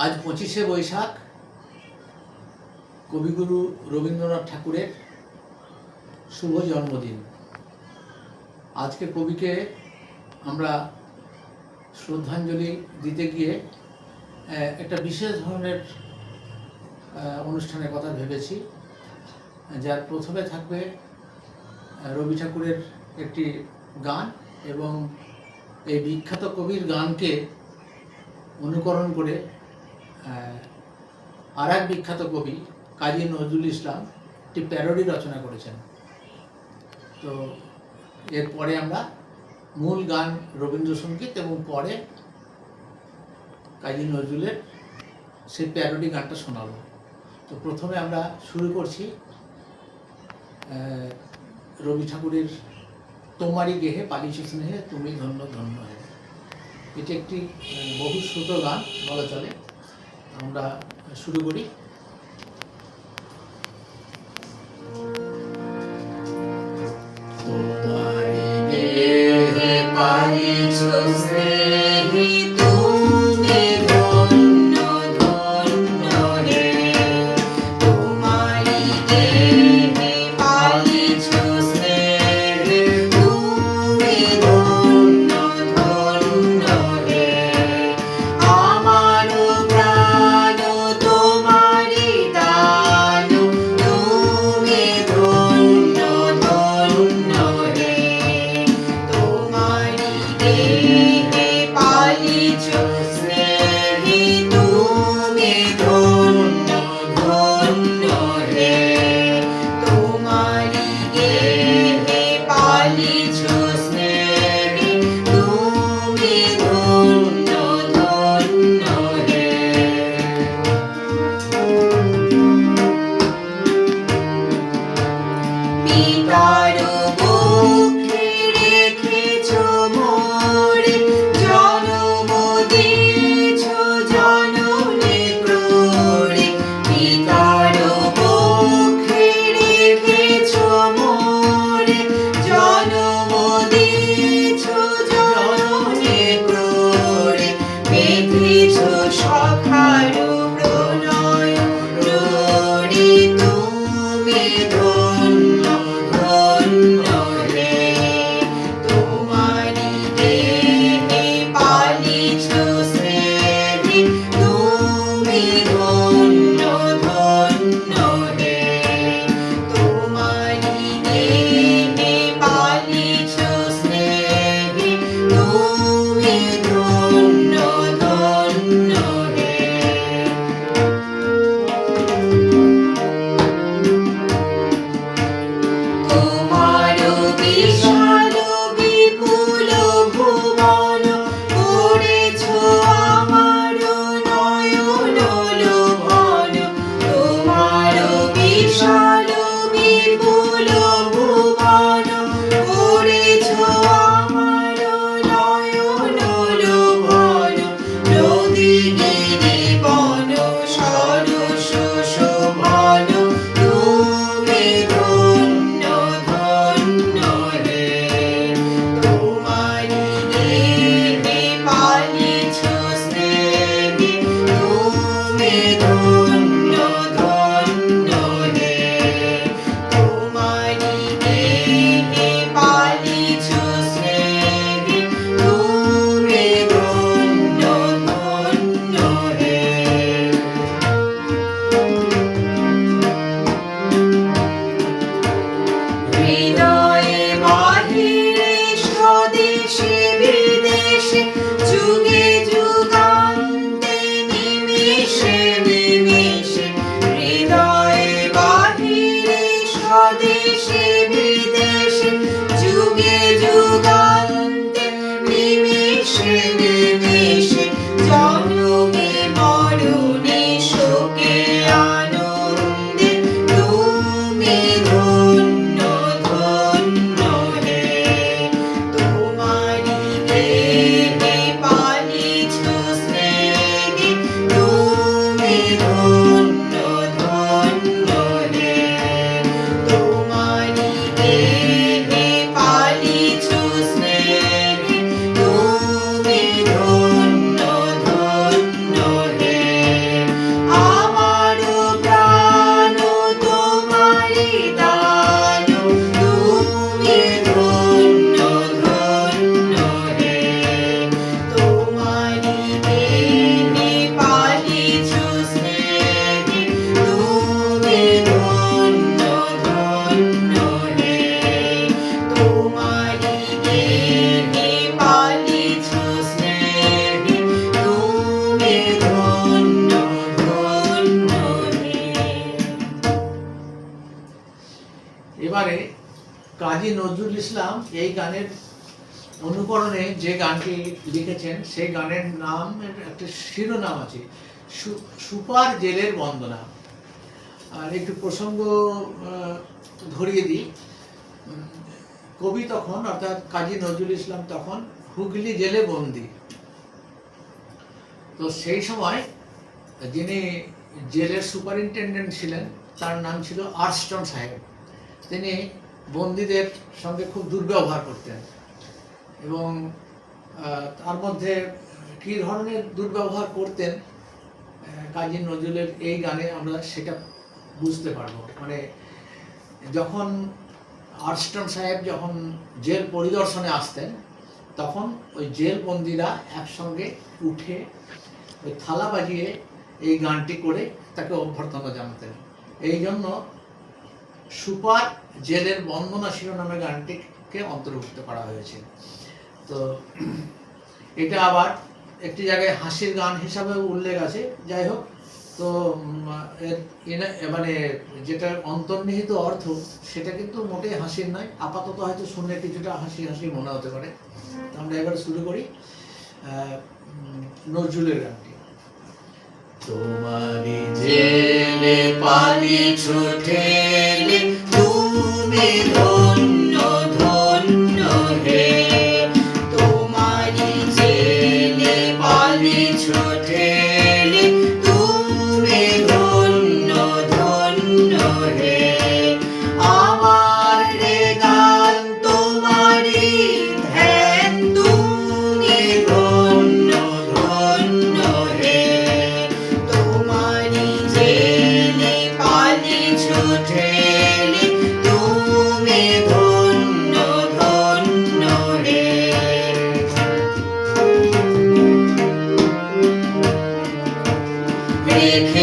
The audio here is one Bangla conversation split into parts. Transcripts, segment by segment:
আজ পঁচিশে বৈশাখ। কবিগুরু রবীন্দ্রনাথ ঠাকুরের শুভ জন্মদিন। আজকে কবিকে আমরা শ্রদ্ধাঞ্জলি দিতে গিয়ে একটা বিশেষ ধরনের অনুষ্ঠানের কথা ভেবেছি, যার প্রথমে থাকবে রবি ঠাকুরের একটি গান এবং এই বিখ্যাত কবির গানকে অনুকরণ করে আর এক বিখ্যাত কবি কাজী নজরুল ইসলাম, একটি প্যারোডি রচনা করেছেন। তো এরপরে আমরা মূল গান রবীন্দ্রসঙ্গীত এবং পরে কাজী নজরুলের সেই প্যারোডি গানটা শোনাবো। তো প্রথমে আমরা শুরু করছি রবি ঠাকুরের তোমারই গেহে পালিশ স্নেহে তুমি ধন্য ধন্য হে এটি একটি বহু শ্রুত গান বলা চলে। আমরা শুরু করি। পালিশ ইসলাম এই গানের অনুকরণে যে গানটি লিখেছেন, সেই গানের নাম, একটা শিরোনাম আছে সুপার জেলের বন্দনা। আর একটু প্রসঙ্গ ধরিয়ে দিই। কবি তখন, অর্থাৎ কাজী নজরুল ইসলাম তখন হুগলি জেলে বন্দী। তো সেই সময় যিনি জেলের সুপারিনটেন্ডেন্ট ছিলেন, তার নাম ছিল আর্স্টন সাহেব। তিনি বন্দীদের সঙ্গে খুব দুর্ব্যবহার করতেন। এবং তার মধ্যে কী ধরনের দুর্ব্যবহার করতেন কাজী নজরুলের এই গানে আমরা সেটা বুঝতে পারব। মানে যখন আর্স্টন সাহেব যখন জেল পরিদর্শনে আসতেন, তখন ওই জেল বন্দীরা একসঙ্গে উঠে ওই থালা বাজিয়ে এই গানটি করে তাকে অভ্যর্থনা জানাতেন। এই জন্য সুপার জেলের বন্দনা শিরোনামে গানটিকে অন্তর্ভুক্ত করা হয়েছে। তো এটা আবার একটি জায়গায় হাসির গান হিসাবে উল্লেখ আছে। যাই হোক, তো মানে যেটা অন্তর্নিহিত অর্থ, সেটা কিন্তু মোটেই হাসির নয়। আপাতত হয়তো শুনে কিছুটা হাসি হাসি মনে হতে পারে। আমরা এবার শুরু করি নজরুলের গানটি। তোমারি জেলে পালিছ ঠেলে তুমি Hare Krishna.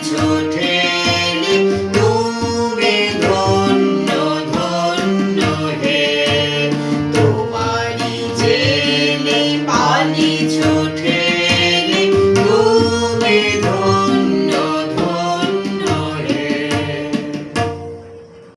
Attitude.